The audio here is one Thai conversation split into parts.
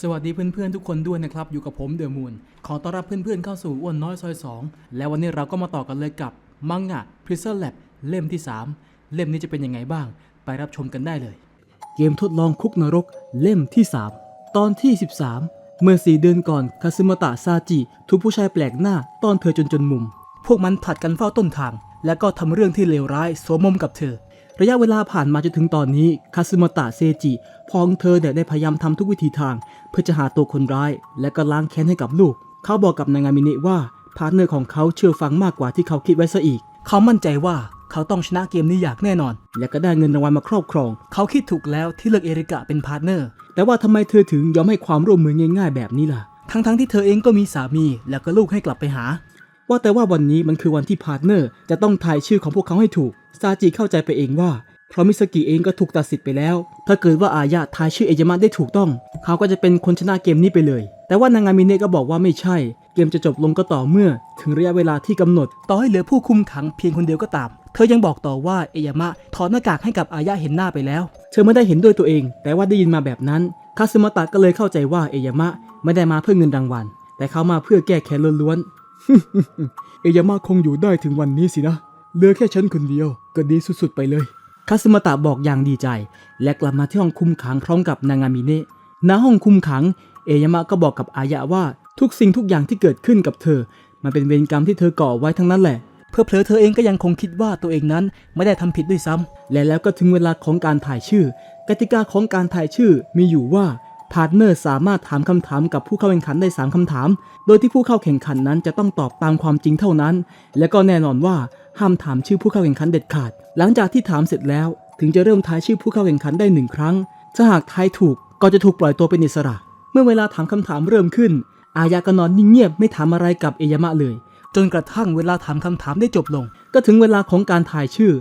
สวัสดีเพื่อนๆทุกคนด้วยนะครับ อยู่กับผมเดอะมูนขอต้อนรับเพื่อนๆเข้าสู่อ้วนน้อยซอย 2 และวันนี้เราก็มาต่อกันเลยกับมังงะ Prison Lab เล่มที่ 3 เล่มนี้จะเป็นยังไงบ้าง ไปรับชมกันได้เลย เกมทดลองคุกนรกเล่มที่ 3 ตอนที่ 13 เมื่อสี่เดือนก่อนคาซึมตะซาจิถูกผู้ชายแปลกหน้าต้อนเธอจนจนมุม พวกมันผัดกันเฝ้าต้นทาง และก็ทำเรื่องที่เลวร้ายสวมมมกับเธอ ระยะเวลาผ่านมาจนถึงตอนนี้คาซึมตะเซจิพอของเธอเนี่ยได้พยายามทำทุกวิธีทาง เพื่อจะหาตัวคนร้าย และก็ล้างแค้นให้กับลูก เขาบอกกับนางามินะว่าพาร์ทเนอร์ของเขาเชื่อฟังมากกว่าที่เขาคิดไว้ซะอีก เขามั่นใจว่าเขาต้องชนะเกมนี้อย่างแน่นอน และก็ได้เงินรางวัลมาครอบครอง เขาคิดถูกแล้วที่เลือกเอริกะเป็นพาร์ทเนอร์ แต่ว่าทำไมเธอถึงยอมให้ความร่วมมือง่ายๆแบบนี้ล่ะ ทั้งๆที่เธอเองก็มีสามีและก็ลูกให้กลับไปหา ว่าแต่ว่าวันนี้มันคือวันที่พาร์ทเนอร์จะต้องทายชื่อของพวกเขาให้ถูก ซาจิเข้าใจไปเองว่า เพราะมิสกิเองก็ถูกตัดสิทธิ์ไปแล้ว ถ้าเกิดว่าอายะทายชื่อเอจามะได้ถูกต้อง เขาก็จะเป็นคนชนะเกมนี้ไปเลย แต่ว่านางามิเนะก็บอกว่าไม่ใช่ เกมจะจบลงก็ต่อเมื่อ ถึงระยะเวลาที่กำหนด ต่อให้เหลือผู้คุมขังเพียงคนเดียวก็ตาม เธอยังบอกต่อว่าเอยามะถอดหน้ากากให้กับอายะเห็นหน้าไปแล้ว เธอไม่ได้เห็นด้วยตัวเอง แต่ว่าได้ยินมาแบบนั้น คาซึมะตะก็เลยเข้าใจว่าเอยามะไม่ได้มาเพื่อเงินรางวัล แต่เขามาเพื่อแก้แค้นล้วนๆเอยามะคงอยู่ได้ถึงวันนี้สินะ เหลือแค่ฉันคนเดียวก็ดีสุดๆไปเลยคาซึมะตะบอกอย่างดีใจ และกลับมาที่ห้องคุมขังพร้อมกับนางามิเนะณห้องคุมขัง เอยามะก็บอกกับอายะว่าทุกสิ่งทุกอย่างที่เกิดขึ้นกับเธอ มันเป็นเวรกรรมที่เธอก่อไว้ทั้งนั้นแหละเพื่อเพลอเธอเองก็ยังคงคิดว่าตัวเองนั้นไม่ได้ทำผิดด้วยซ้ำและแล้วก็ถึงเวลาของการถ่ายชื่อ กติกาของการถ่ายชื่อมีอยู่ว่าพาร์ทเนอร์สามารถถามคำถามกับผู้เข้าแข่งขันได้ 3 คำถาม โดยที่ผู้เข้าแข่งขันนั้นจะต้องตอบตามความจริงเท่านั้น และก็แน่นอนว่า ห้ามถามชื่อผู้เข้าแข่งขันเด็ดขาด หลังจากที่ถามเสร็จแล้ว ถึงจะเริ่มทายชื่อผู้เข้าแข่งขันได้หนึ่งครั้ง ถ้าหากทายถูกก็จะถูกปล่อยตัวเป็นอิสระ เมื่อเวลาถามคำถามเริ่มขึ้น อายะก็นอนนิ่งเงียบไม่ถามอะไรกับเอยามะเลย จนกระทั่งเวลาถามคำถามได้จบลง ก็ถึงเวลาของการถ่ายชื่อ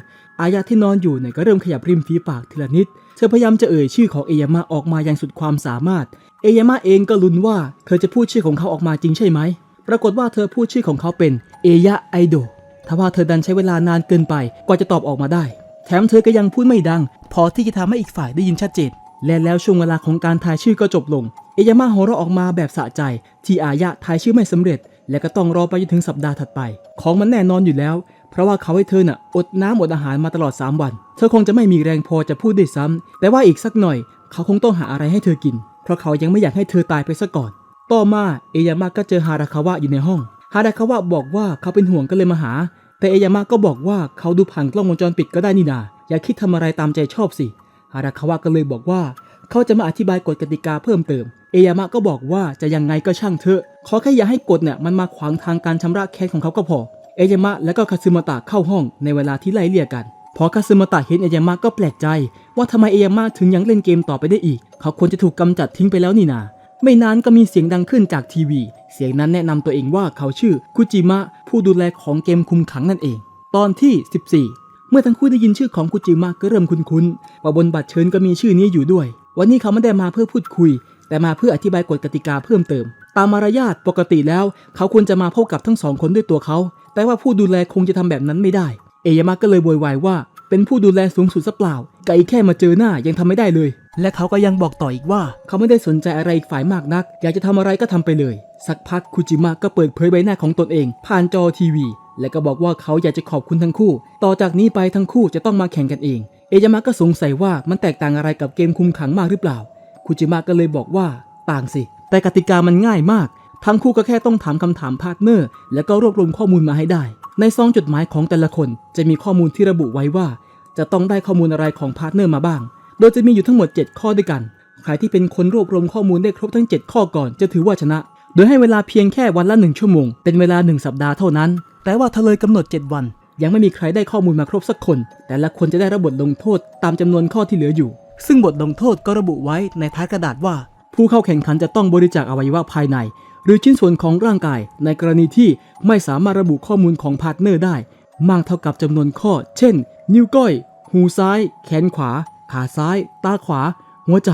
อายะที่นอนอยู่เนี่ยก็เริ่มขยับริมฝีปากทีละนิด เธอพยายามจะเอ่ยชื่อของเอยามะออกมาอย่างสุดความสามารถ เอยามะเองก็ลุ้นว่าเธอจะพูดชื่อของเขาออกมาจริงใช่ไหม ปรากฏว่าเธอพูดชื่อของเขาเป็นเอยะไอโด ทว่าเธอดันใช้เวลานานเกินไปกว่าจะตอบออกมาได้ แถมเธอก็ยังพูดไม่ดัง พอที่จะทำให้อีกฝ่ายได้ยินชัดเจน และแล้วช่วงเวลาของการทายชื่อก็จบลง เอยามะหัวเราะออกมาแบบสะใจ ที่อายะทายชื่อไม่สำเร็จ และก็ต้องรอไปจนถึงสัปดาห์ถัดไป ของมันแน่นอนอยู่แล้ว เพราะว่าเขาให้เธอน่ะอดน้ำอดอาหารมาตลอด 3 วัน เธอคงจะไม่มีแรงพอจะพูดได้ซ้ำแต่ว่าอีกสักหน่อย เขาคงต้องหาอะไรให้เธอกิน เพราะเขายังไม่อยากให้เธอตายไปซะก่อน ต่อมาเอยามะก็เจอฮาราคาวะอยู่ในห้อง ฮาราคาวะบอกว่าเขาเป็นห่วงก็เลยมาหา แต่เอยามะก็บอกว่าเขาดูผ่านกล้องวงจรปิดก็ได้นี่นาอย่าคิดทำอะไรตามใจชอบสิฮาราคาวะก็เลยบอกว่า เขาจะมาอธิบายกฎกติกาเพิ่มเติม เอยามะก็บอกว่าจะยังไงก็ช่างเถอะ ขอแค่อย่าให้กฎเนี่ยมันมาขวางทางการชำระแค้นของเขาก็พอ เอยามะและก็คาซึมะตะเข้าห้องในเวลาที่ไล่เลี่ยกันพอคาซึมะตะเห็นเอยามะก็แปลกใจ ว่าทำไมเอยามะถึงยังเล่นเกมต่อไปได้อีก เขาควรจะถูกกำจัดทิ้งไปแล้วนี่นา ไม่นานก็มีเสียงดังขึ้นจากทีวี เสียงนั้นแนะนำตัวเองว่าเขาชื่อคุจิมะผู้ดูแลของเกมคุมขังนั่นเอง ตอนที่ 14 เมื่อทั้งคู่ได้ยินชื่อของคุจิมะก็เริ่มคุ้นๆว่าบนบัตรเชิญก็มีชื่อนี้อยู่ด้วย วันนี้เขาไม่ได้มาเพื่อพูดคุย แต่มาเพื่ออธิบายกฎกติกาเพิ่มเติม ตามมารยาทปกติแล้ว เขาควรจะมาพบกับทั้งสองคนด้วยตัวเขา แต่ว่าผู้ดูแลคงจะทำแบบนั้นไม่ได้ เอยามะก็เลยโวยวายว่า เป็นผู้ดูแลสูงสุดซะเปล่า ไก่แค่มาเจอหน้ายังทำไม่ได้เลย และเขาก็ยังบอกต่ออีกว่า เขาไม่ได้สนใจอะไรอีกฝ่ายมากนัก อยากจะทำอะไรก็ทำไปเลย สักพักคุจิมะก็เปิดเผยใบหน้าของตนเอง ผ่านจอทีวี และก็บอกว่าเขาอยากจะขอบคุณทั้งคู่ ต่อจากนี้ไปทั้งคู่จะต้องมาแข่งกันเอง เอยามะก็สงสัยว่ามันแตกต่างอะไรกับเกมคุมขังมากหรือเปล่า คุจิมะก็เลยบอกว่าต่างสิ แต่กติกามันง่ายมาก ทั้งคู่ก็แค่ต้องถามคำถามพาร์ทเนอร์ แล้วก็รวบรวมข้อมูลมาให้ได้ ในซองจดหมายของแต่ละคนจะมีข้อมูลที่ระบุไว้ว่า จะต้องได้ข้อมูลอะไรของพาร์ทเนอร์มาบ้าง โดยจะมีอยู่ทั้งหมด 7 ข้อด้วยกัน ใครที่เป็นคนรวบรวมข้อมูลได้ครบทั้ง 7 ข้อก่อนจะถือว่าชนะ โดยให้เวลาเพียงแค่วันละ1ชั่วโมง เป็นเวลา 1 สัปดาห์เท่านั้น แต่ว่าถ้าเลยกำหนด 7 วัน ยังไม่มีใครได้ข้อมูลมาครบสักคน แต่ละคนจะได้รับบทลงโทษตามจำนวนข้อที่เหลืออยู่ ซึ่งบทลงโทษก็ระบุไว้ในท้ายกระดาษว่า ผู้เข้าแข่งขันจะต้องบริจาคอวัยวะภายใน หรือชิ้นส่วนของร่างกาย ในกรณีที่ไม่สามารถระบุข้อมูลของพาร์ทเนอร์ได้ มากเท่ากับจำนวนข้อ เช่น นิ้วก้อย หูซ้าย แขนขวา ขาซ้าย ตาขวา หัวใจ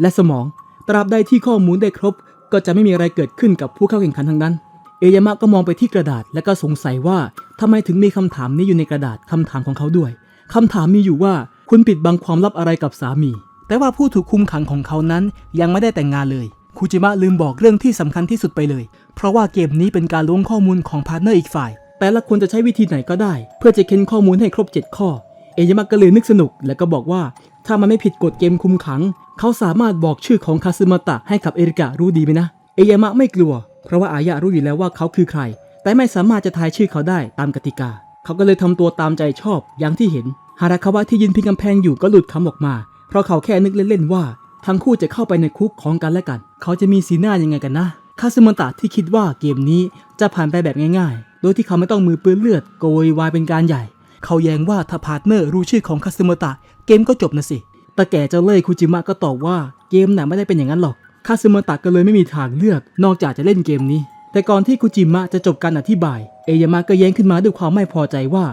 และสมอง ตราบใดที่ข้อมูลได้ครบ ก็จะไม่มีอะไรเกิดขึ้นกับผู้เข้าแข่งขันทั้งนั้น เอยามะก็มองไปที่กระดาษและก็สงสัยว่าทำไมถึงมีคำถามนี้อยู่ในกระดาษคำถามของเขาด้วยคำถามมีอยู่ว่าคุณปิดบังความลับอะไรกับสามี แต่ว่าผู้ถูกคุมขังของเขานั้นยังไม่ได้แต่งงานเลย คูจิมะลืมบอกเรื่องที่สำคัญที่สุดไปเลย เพราะว่าเกมนี้เป็นการล้วงข้อมูลของพาร์ทเนอร์อีกฝ่าย แต่ละคนจะใช้วิธีไหนก็ได้ เพื่อจะเค้นข้อมูลให้ครบ 7 ข้อ เอยามะก็เลยนึกสนุก แล้วก็บอกว่า ถ้ามันไม่ผิดกฎเกมคุมขัง เขาสามารถบอกชื่อของคาซึมะตะให้กับเอริกะรู้ดีไหมนะ เอยามะไม่กลัว เพราะว่าอายะรู้อยู่แล้วว่าเขาคือใคร แต่ไม่สามารถจะทายชื่อเขาได้ตามกติกา เขาก็เลยทำตัวตามใจชอบอย่างที่เห็นฮาราคาวะที่ยืนพิงกำแพงอยู่ก็หลุดคำออกมา เพราะเขาแค่นึกเล่นๆว่า ทั้งคู่จะเข้าไปในคุกของกันและกัน เขาจะมีสีหน้ายังไงกันนะ คาซึมะตะที่คิดว่าเกมนี้จะผ่านไปแบบง่ายๆ โดยที่เขาไม่ต้องมือเปื้อนเลือดโกยวายเป็นการใหญ่ เขาแย้งว่าถ้าพาร์ทเนอร์รู้ชื่อของคาซึมะตะเกมก็จบนะสิตาแก่เจ้าเล่ห์คุจิมะก็ตอบว่าเกมน่ะไม่ได้เป็นอย่างนั้นหรอก คาซึมะตะก็เลยไม่มีทางเลือก นอกจากจะเล่นเกมนี้ แต่ก่อนที่คุจิมะจะจบการอธิบาย เอยามะก็แย้งขึ้นมาด้วยความไม่พอใจว่า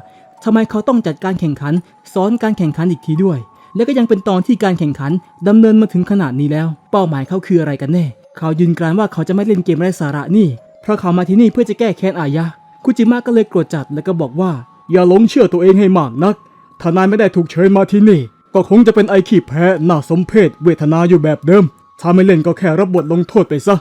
ทำไมเขาต้องจัดการแข่งขัน ซ้อนการแข่งขันอีกทีด้วย และก็ยังเป็นตอนที่การแข่งขันดำเนินมาถึงขนาดนี้แล้ว เป้าหมายเขาคืออะไรกันแน่ เขายืนกรานว่าเขาจะไม่เล่นเกมไร้สาระนี่ เพราะเขามาที่นี่เพื่อจะแก้แค้นอายะ คุจิมะก็เลยโกรธจัดแล้วก็บอกว่า อย่าหลงเชื่อตัวเองให้มากนัก ถ้านายไม่ได้ถูกเชิญมาที่นี่ ก็คงจะเป็นไอขีแพ้หน่าสมเพชเวทนาอยู่แบบเดิม ถ้าไม่เล่นก็แค่รับบทลงโทษไปซะ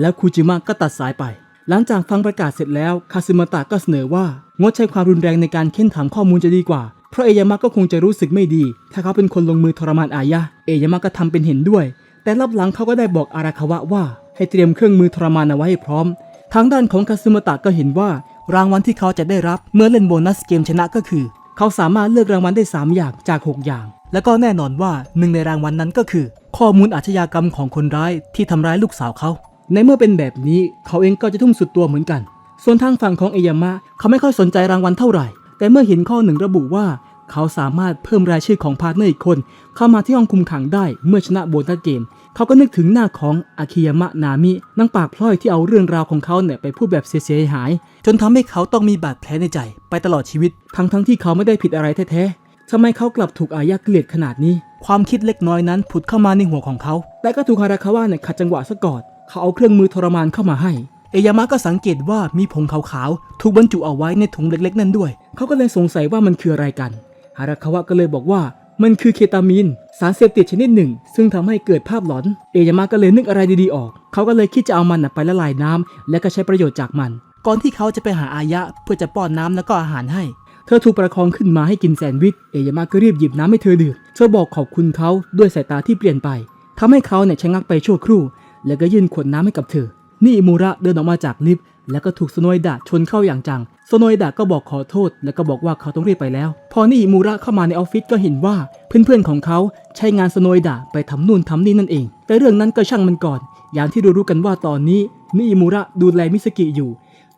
แล้วคุจิมะก็ตัดสายไป หลังจากฟังประกาศเสร็จแล้วคาซึมะตะก็เสนอว่างดใช้ความรุนแรงในการเค้นถามข้อมูลจะดีกว่า เพราะเอยามะก็คงจะรู้สึกไม่ดี ถ้าเขาเป็นคนลงมือทรมานอายะ เอยามะก็ทำเป็นเห็นด้วย แต่รับหลังเขาก็ได้บอกอาราคาวะว่า ให้เตรียมเครื่องมือทรมานเอาไว้ให้พร้อม ทางด้านของคาซึมตะก็เห็นว่า รางวัลที่เขาจะได้รับเมื่อเล่นโบนัสเกมชนะก็คือ เขาสามารถเลือกรางวัลได้ 3 อย่างจาก 6 อย่าง แล้วก็แน่นอนว่าหนึ่งในรางวัลนนั้นก็คือ ข้อมูลอาชญากรรมของคนร้ายที่ทำร้ายลูกสาวเขา ในเมื่อเป็นแบบนี้เขาเองก็จะทุ่มสุดตัวเหมือนกัน ส่วนทางฝั่งของเอยามะเขาไม่ค่อยสนใจรางวัลเท่าไหร่ แต่เมื่อเห็นข้อหนึ่งระบุว่า เขาสามารถเพิ่มรายชื่อของพาร์ทเนอร์อีกคน เข้ามาที่ห้องคุมขังได้เมื่อชนะโบนัสเกม เขาก็นึกถึงหน้าของอาคิยามะนามินางปากพลอยที่เอาเรื่องราวของเขาเนี่ยไปพูดแบบเสียหาย จนทำให้เขาต้องมีบาดแผลในใจ ไปตลอดชีวิต ทั้งทั้งที่เขาไม่ได้ผิดอะไรแท้ๆทำไมเขากลับถูกอายะเกลียดขนาดนี้ ความคิดเล็กน้อยนั้นผุดเข้ามาในหัวของเขา แต่ก็ถูกฮาราคาวะเนี่ยขัดจังหวะซะก่อนเขาเอาเครื่องมือทรมานเข้ามาให้ เอยามะก็สังเกตว่ามีผงขาวๆถูกบรรจุเอาไว้ในถุงเล็กๆ นั่นด้วย เขาก็เลยสงสัยว่ามันคืออะไรกัน ฮาราคาวะก็เลยบอกว่ามันคือเคตามีน สารเสพติดชนิดหนึ่ง ซึ่งทำให้เกิดภาพหลอน เอยามะก็เลยนึกอะไรดีๆออก เขาก็เลยคิดจะเอามันไปละลายน้ำและก็ใช้ประโยชน์จากมัน ก่อนที่เขาจะไปหาอายะเพื่อจะป้อนน้ำแล้วก็อาหารให้ เธอถูกประคองขึ้นมาให้กินแซนด์วิช เอยามะก็รีบหยิบน้ำให้เธอดื่ม เธอบอกขอบคุณเขาด้วยสายตาที่เปลี่ยนไปทำให้เขาเนี่ยชะงักไปชั่วครู่ แล้วก็ยื่นขวดน้ำให้กับเธอ นี่อิมูระเดินออกมาจากลิฟต์แล้วก็ถูกสโนยดะชนเข้าอย่างจังสโนยดะก็บอกขอโทษ แล้วก็บอกว่าเขาต้องรีบไปแล้ว พอนี่อิมูระเข้ามาในออฟฟิศก็เห็นว่าเพื่อนๆของเขาใช้งานสโนยดะไปทำนู่นทำนี่นั่นเอง แต่เรื่องนั้นก็ช่างมันก่อน อย่างที่รู้ๆกันว่าตอนนี้นี่อิมูระดูแลมิสกิอยู่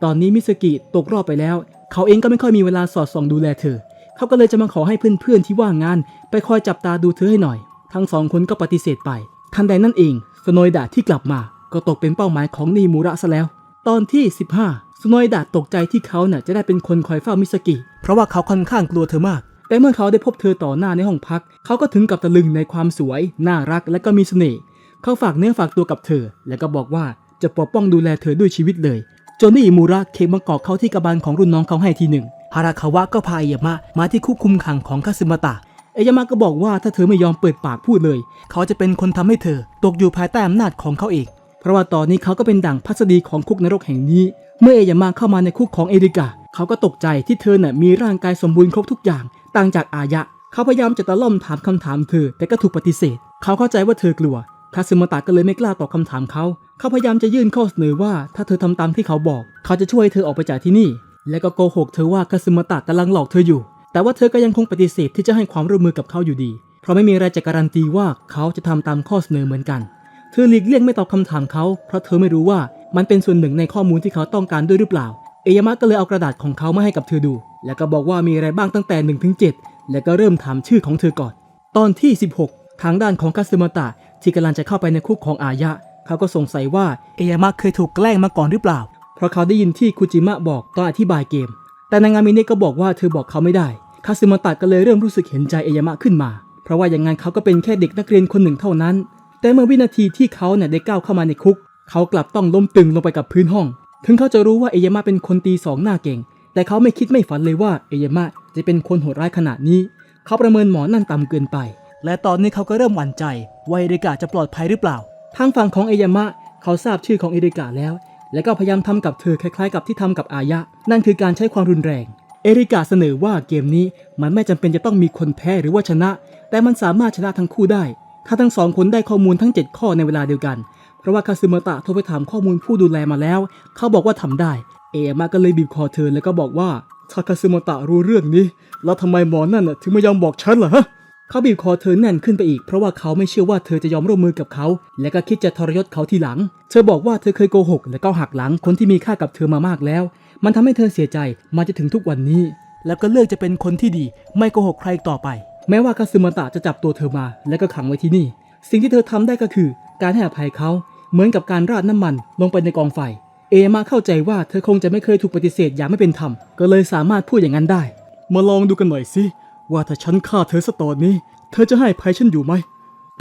ตอนนี้มิสกิตกรอบไปแล้ว เขาเองก็ไม่ค่อยมีเวลาสอดส่องดูแลเธอ เขาก็เลยจะมาขอให้เพื่อนๆที่ว่างงาน ไปคอยจับตาดูเธอให้หน่อย ทั้งสองคนก็ปฏิเสธไป ทันใดนั่นเองสโนยดะที่กลับมา ก็ตกเป็นเป้าหมายของนีมูระซะแล้ว ตอนที่ 15สโนยดะตกใจที่เขาน่ะจะได้เป็นคนคอยเฝ้ามิสกิ เพราะว่าเขาค่อนข้างกลัวเธอมาก แต่เมื่อเขาได้พบเธอต่อหน้าในห้องพัก เขาก็ถึงกับตะลึงในความสวย น่ารักและก็มีเสน่ห์ เขาฝากเนื้อฝากตัวกับเธอ แล้วก็บอกว่าจะปกป้องดูแลเธอด้วยชีวิตเลยโจนี่อิมูระเคมากอกเข้าที่กระบาลของรุ่นน้องเขาให้ทีหนึ่งฮาราคาวะก็พาเอยามะมาที่คุกคุมขังของคาซึมะตะเอยามะก็บอกว่าถ้าเธอไม่ยอมเปิดปากพูดเลย เขาจะเป็นคนทำให้เธอ ตกอยู่ภายใต้อำนาจของเขาเองเพ ราะว่าตอนนี้เขาก็เป็นดั่งพัสดีของคุกนรกแห่งนี้ เมื่อเอยามะเข้ามาในคุกของเอริกา เขาก็ตกใจที่เธอน่ะมีร่างกายสมบูรณ์ครบทุกอย่าง ต่างจากอายะ เขาพยายามจะตะล่อมถามคำถามเธอ แต่ก็ถูกปฏิเสธ เขาเข้าใจว่าเธอกลัวคาซึมะตะก็เลยไม่กล้าตอบคำถามเขา เขาพยายามจะยื่นข้อเสนอว่าถ้าเธอทำตามที่เขาบอก เขาจะช่วยเธอออกไปจากที่นี่ และก็โกหกเธอว่าคาซึมะตะกำลังหลอกเธออยู่ แต่ว่าเธอก็ยังคงปฏิเสธที่จะให้ความร่วมมือกับเขาอยู่ดี เพราะไม่มีอะไรจะการันตีว่าเขาจะทำตามข้อเสนอเหมือนกัน ธอหลีกเลี่ยงไม่ตอบคำถามเขา เพราะเธอไม่รู้ว่ามันเป็นส่วนหนึ่งในข้อมูลที่เขาต้องการด้วยหรือเปล่า เอยามะก็เลยเอากระดาษของเขามาให้กับเธอดู แล้วก็บอกว่ามีอะไรบ้างตั้งแต่1ถึง7แล้วก็เริ่มถามชื่อของเธอก่อน ตอนที่ 16 ทางด้านของคาซึมะตะที่กำลังจะเข้าไปในคุกของอายะ เขาก็สงสัยว่าเอยามะเคยถูกแกล้งมาก่อนหรือเปล่า เพราะเขาได้ยินที่คุจิมะบอกตอนอธิบายเกม แต่นางามิเนะก็บอกว่าเธอบอกเขาไม่ได้ คาซึมะตะก็เลยเริ่มรู้สึกเห็นใจเอยามะขึ้นมา เพราะว่าอย่างนั้นเขาก็เป็นแค่เด็กนักเรียนคนหนึ่งเท่านั้น แต่เมื่อวินาทีที่เขาเนี่ยได้ก้าวเข้ามาในคุก เขากลับต้องล้มตึงลงไปกับพื้นห้อง ถึงเขาจะรู้ว่าเอยามะเป็นคนตีสองหน้าเก่ง แต่เขาไม่คิดไม่ฝันเลยว่าเอยามะจะเป็นคนโหดร้ายขนาดนี้ เขาประเมินหมอนั่นต่ำเกินไป และตอนนี้เขาก็เริ่มหวั่นใจว่าเอริกาจะปลอดภัยหรือเปล่า ทางฝั่งของเอยามะเขาทราบชื่อของเอริกาแล้ว และก็พยายามทำกับเธอคล้ายๆ กับที่ทำกับอายะ นั่นคือการใช้ความรุนแรง เอริกาเสนอว่าเกมนี้มันไม่จำเป็นจะต้องมีคนแพ้หรือว่าชนะ แต่มันสามารถชนะทั้งคู่ได้ ถ้าทั้งสองคนได้ข้อมูลทั้ง 7 ข้อในเวลาเดียวกัน เพราะว่าคาซึมตะโทรไปถามข้อมูลผู้ดูแลมาแล้ว เขาบอกว่าทำได้ เอมาก็เลยบีบคอเธอแล้วก็บอกว่าถ้าคาซึมตะรู้เรื่องนี้ แล้วทำไมหมอนั่นถึงไม่ยอมบอกฉันล่ะฮะเขาบีบคอเธอแน่นขึ้นไปอีกเพราะว่าเขาไม่เชื่อว่าเธอจะยอมร่วมมือกับเขา และก็คิดจะทรยศเขาทีหลัง เธอบอกว่าเธอเคยโกหก และก็หักหลังคนที่มีค่ากับเธอมามากแล้ว มันทำให้เธอเสียใจมาจนถึงทุกวันนี้ แล้วก็เลือกจะเป็นคนที่ดี ไม่โกหกใครต่อไป แม้ว่าคาซึมะตะจะจับตัวเธอมาและก็ขังไว้ที่นี่ สิ่งที่เธอทำได้ก็คือการให้อภัยเขาเหมือนกับการราดน้ำมันลงไปในกองไฟ เอมาเข้าใจว่าเธอคงจะไม่เคยถูกปฏิเสธอย่างไม่เป็นธรรม ก็เลยสามารถพูดอย่างนั้นได้ มาลองดูกันหน่อยสิว่าถ้าฉันฆ่าเธอสตอนนี้ เธอจะให้อภัยฉันอยู่ไหม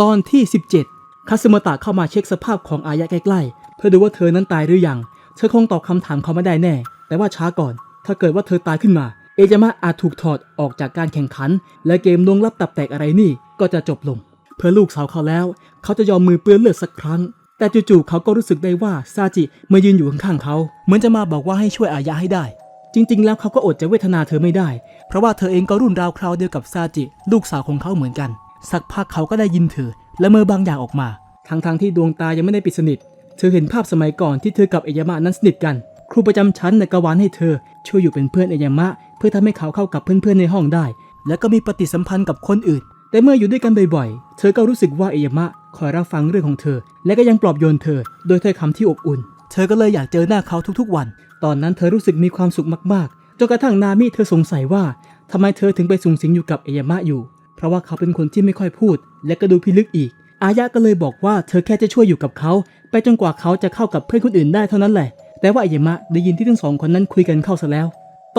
ตอนที่ 17 คาซึมะตะเข้ามาเช็คสภาพของอายะใกล้ๆ เพื่อดูว่าเธอนั้นตายหรือยัง เธอคงตอบคำถามเขาไม่ได้แน่ แต่ว่าช้าก่อน ถ้าเกิดว่าเธอตายขึ้นมา เอจามะอาจถูกถอดออกจากการแข่งขัน และเกมลวงลับตับแตกอะไรนี่ก็จะจบลง เพื่อลูกสาวเขาแล้ว เขาจะยอมมือเปื้อนเลือดสักครั้ง แต่จู่ๆเขาก็รู้สึกได้ว่าซาจิมายืนอยู่ข้างๆเขา เหมือนจะมาบอกว่าให้ช่วยอายะให้ได้ จริงๆ แล้วเขาก็อดจะเวทนาเธอไม่ได้ เพราะว่าเธอเองก็รุ่นราวคราวเดียวกับซาจิ ลูกสาวของเขาเหมือนกัน สักพักเขาก็ได้ยินเธอและเมื่อบางอย่างออกมาทั้งๆที่ดวงตายังไม่ได้ปิดสนิท เธอเห็นภาพสมัยก่อนที่เธอกับเอยามะนั้นสนิทกัน ครูประจำชั้นในกวานให้เธอช่วยอยู่เป็นเพื่อนเอยามะ เพื่อทำให้เขาเข้ากับเพื่อนๆในห้องได้ และก็มีปฏิสัมพันธ์กับคนอื่น แต่เมื่ออยู่ด้วยกันบ่อยๆ เธอก็รู้สึกว่าเอยามะคอยรับฟังเรื่องของเธอ และก็ยังปลอบโยนเธอ โดยถ้อยคำที่อบอุ่น เธอก็เลยอยากเจอหน้าเขาทุกๆวัน ตอนนั้นเธอรู้สึกมีความสุขมากๆจนกระทั่งนามิเธอสงสัยว่าทำไมเธอถึงไปสุงสิงอยู่กับเอยามะอยู่ เพราะว่าเขาเป็นคนที่ไม่ค่อยพูด และก็ดูพิลึกอีก อายะก็เลยบอกว่าเธอแค่จะช่วยอยู่กับเขา ไปจนกว่าเขาจะเข้ากับเพื่อนคนอื่นได้เท่านั้นแหละ แต่ว่าเอยามะได้ยินที่ทั้งสองคนนั้นคุยกันเข้าซะแล้ว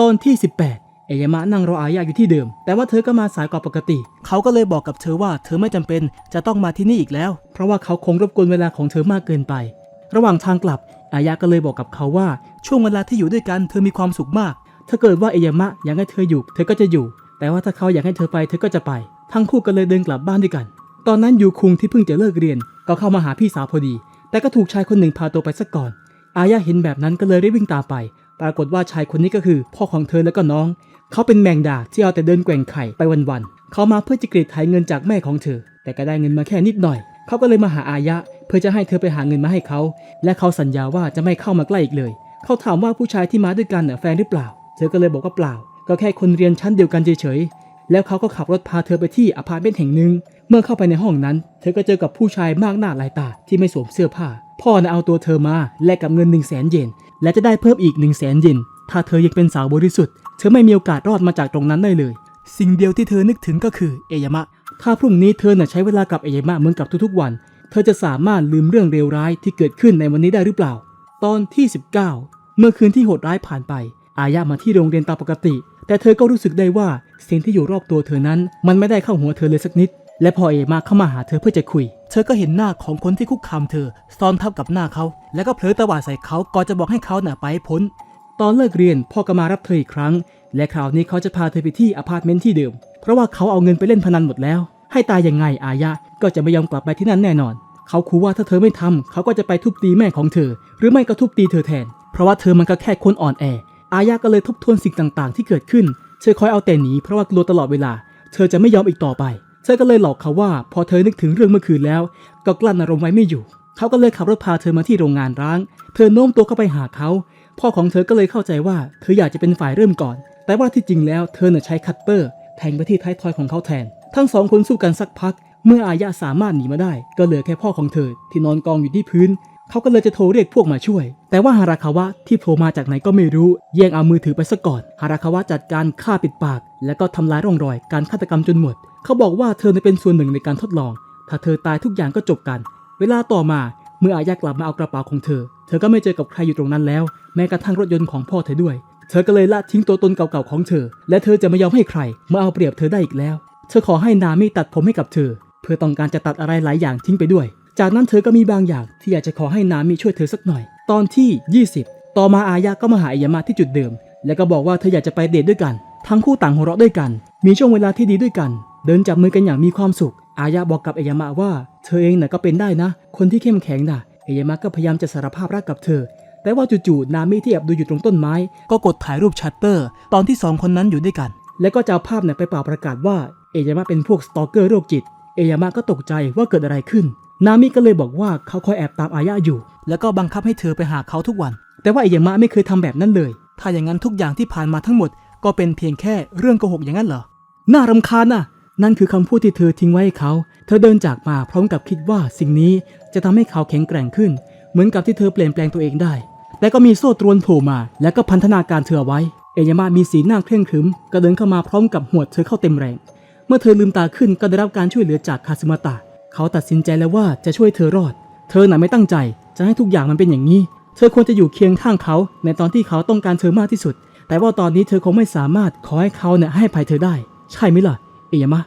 ตอนที่ 18 เอยามะนั่งรออายะอยู่ที่เดิม แต่ว่าเธอก็มาสายกว่าปกติ เขาก็เลยบอกกับเธอว่าเธอไม่จำเป็นจะต้องมาที่นี่อีกแล้ว เพราะว่าเขาคงรบกวนเวลาของเธอมากเกินไป ระหว่างทางกลับ อายะก็เลยบอกกับเขาว่าช่วงเวลาที่อยู่ด้วยกันเธอมีความสุขมาก ถ้าเกิดว่าเอยามะอยากให้เธออยู่ เธอก็จะอยู่ แต่ว่าถ้าเขาอยากให้เธอไปเธอก็จะไป ทั้งคู่ก็เลยเดินกลับบ้านด้วยกัน ตอนนั้นยูคุงที่เพิ่งจะเลิกเรียน ก็เข้ามาหาพี่สาวพอดี แต่ก็ถูกชายคนหนึ่งพาตัวไปซะก่อน อายะเห็นแบบนั้นก็เลยรีบวิ่งตามไป ปรากฏว่าชายคนนี้ก็คือ พ่อของเธอแล้วก็น้อง เขาเป็นแมงดาที่เอาแต่เดินแกว่งไข่ไปวันๆเขามาเพื่อจะกรีดไถเงินจากแม่ของเธอ แต่ก็ได้เงินมาแค่นิดหน่อย เขาก็เลยมาหาอายะ เพื่อจะให้เธอไปหาเงินมาให้เขา และเขาสัญญาว่าจะไม่เข้ามาใกล้อีกเลย เขาถามว่าผู้ชายที่มาด้วยกันน่ะแฟนหรือเปล่า เธอก็เลยบอกว่าเปล่า ก็แค่คนเรียนชั้นเดียวกันเฉยๆ แล้วเขาก็ขับรถพาเธอไปที่อพาร์ตเมนต์แห่งหนึ่ง เมื่อเข้าไปในห้องนั้น เธอก็เจอกับผู้ชายมากหน้าหลายตาที่ไม่สวมเสื้อผ้า พ่อน่ะเอาตัวเธอมาแลกกับเงิน1นึ่งแสนเยน และจะได้เพิ่มอีก1นึ่งแสนเยนถ้าเธอยังเป็นสาวบริสุทธิ์ เธอไม่มีโอกาสรอดมาจากตรงนั้นได้เลย สิ่งเดียวที่เธอนึกถึงก็คือเอยามะ ถ้าพรุ่งนี้เธอน่ะใช้เวลากับเอยามะเหมือนกับทุกๆวัน เธอจะสามารถลืมเรื่องเลวร้ายที่เกิดขึ้นในวันนี้ได้หรือเปล่า ตอนที่ 19 เมื่อคืนที่โหดร้ายผ่านไป อายะมาที่โรงเรียนตามปกติ แต่เธอก็รู้สึกได้ว่าสิ่งที่อยู่รอบตัวเธอนั้น มันไม่ได้เข้าหัวเธอเลยสักนิด และพอเอมาเข้ามาหาเธอเพื่อจะคุย เธอก็เห็นหน้าของคนที่คุกคามเธอซ้อนทับกับหน้าเขา แล้วก็เผลอตวาดใส่เขาก่อนจะบอกให้เขาหน่ะไปพ้น ตอนเลิกเรียนพ่อก็มารับเธออีกครั้ง และคราวนี้เขาจะพาเธอไปที่อพาร์ตเมนต์ที่เดิม เพราะว่าเขาเอาเงินไปเล่นพนันหมดแล้ว ให้ตายยังไงอายะก็จะไม่ยอมกลับไปที่นั่นแน่นอน เขาคูว่าถ้าเธอไม่ทำเขาก็จะไปทุบตีแม่ของเธอ หรือไม่ก็ทุบตีเธอแทน เพราะว่าเธอมันก็แค่คนอ่อนแอ อายะก็เลยทบทวนสิ่งต่างๆ ที่เกิดขึ้น เธอคอยเอาแต่หนีเพราะว่ากลัวตลอดเวลา เธอจะไม่ยอมอีกต่อไป ธอก็เลยหลอกเขาว่าพอเธอนึกถึงเรื่องเมื่อคืนแล้ว ก็กลั้นอารมณ์ไว้ไม่อยู่ เขาก็เลยขับรถพาเธอมาที่โรงงานร้าง เธอโน้มตัวเข้าไปหาเขา พ่อของเธอก็เลยเข้าใจว่าเธออยากจะเป็นฝ่ายเริ่มก่อน แต่ว่าที่จริงแล้วเธอน่ะใช้คัตเตอร์ แทงไปที่ท้ายทอยของเขาแทน ทั้งสองคนสู้กันสักพัก เมื่ออายะสามารถหนีมาได้ ก็เหลือแค่พ่อของเธอที่นอนกองอยู่ที่พื้น เขาก็เลยจะโทรเรียกพวกมาช่วย แต่ว่าฮาราคาวะที่โผล่มาจากไหนก็ไม่รู้ แย่งเอามือถือไปซะก่อน ฮาราคาวะจัดการฆ่าปิดปาก แล้วก็ทำลายร่องรอย การฆาตกรรมจนหมด เขาบอกว่าเธอเป็นส่วนหนึ่งในการทดลอง ถ้าเธอตายทุกอย่างก็จบกัน เวลาต่อมาเมื่ออายะกลับมาเอากระเป๋าของเธอ เธอก็ไม่เจอกับใครอยู่ตรงนั้นแล้ว แม้กระทั่งรถยนต์ของพ่อเธอด้วย เธอก็เลยละทิ้งตัวตนเก่าๆของเธอ และเธอจะไม่ยอมให้ใครมาเอาเปรียบเธอได้อีกแล้ว เธอขอให้นามิตัดผมให้กับเธอ เพื่อต้องการจะตัดอะไรหลายอย่างทิ้งไปด้วย จากนั้นเธอก็มีบางอย่างที่อยากจะขอให้นามิช่วยเธอสักหน่อย ตอนที่ 20 ต่อมาอายะก็มาหาอายามาที่จุดเดิม แล้วก็บอกว่าเธออยากจะไปเดทด้วยกัน ทั้งคู่ต่างหัวเราะด้วยกัน มีช่วงเวลาที่ดีด้วยกัน เดินจับมือกันอย่างมีความสุข อายะบอกกับอายามะว่า เธอเองน่ะก็เป็นได้นะ คนที่เข้มแข็งน่ะ เอยามะก็พยายามจะสารภาพรักกับเธอ แต่ว่าจู่ๆนามิที่แอบดูอยู่ตรงต้นไม้ ก็กดถ่ายรูปชัตเตอร์ ตอนที่สองคนนั้นอยู่ด้วยกัน แล้วก็จะเอาภาพเนี่ยไปเป่าประกาศว่า เอยามะเป็นพวกสตอกเกอร์โรคจิต เอยามะก็ตกใจว่าเกิดอะไรขึ้น นามิก็เลยบอกว่าเขาคอยแอบตามอายะอยู่ แล้วก็บังคับให้เธอไปหาเขาทุกวัน แต่ว่าเอยามะไม่เคยทำแบบนั้นเลย ถ้าอย่างนั้นทุกอย่างที่ผ่านมาทั้งหมด ก็เป็นเพียงแค่เรื่องโกหกอย่างนั้นเหรอ น่ารำคาญน่ะ นั่นคือคำพูดที่เธอทิ้งไว้ให้เขา เธอเดินจากมาพร้อมกับคิดว่าสิ่งนี้จะทำให้เขาแข็งแกร่งขึ้น เหมือนกับที่เธอเปลี่ยนแปลงตัวเองได้ แต่ก็มีโซ่ตรวนโผล่มา แล้วก็พันธนาการเธอไว้ เอยามะมีสีหน้าเคร่งครึม ก็เดินเข้ามาพร้อมกับหวดเธอเข้าเต็มแรง เมื่อเธอลืมตาขึ้นก็ได้รับการช่วยเหลือจากคาซึมาตะ เขาตัดสินใจแล้วว่าจะช่วยเธอรอด เธอน่ะไม่ตั้งใจ จะให้ทุกอย่างมันเป็นอย่างนี้ เธอควรจะอยู่เคียงข้างเขา ในตอนที่เขาต้องการเธอมากที่สุด แต่ว่าตอนนี้เธอคงไม่สามารถขอให้เขาเนี่ยให้ภัยเธอได้ ใช่ไหมล่ะ อยามะ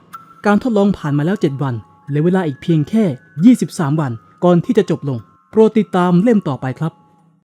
การทดลองผ่านมาแล้ว 7 วันเหลือเวลาอีกเพียงแค่ 23 วันก่อนที่จะจบลง โปรดติดตามเล่มต่อไปครับ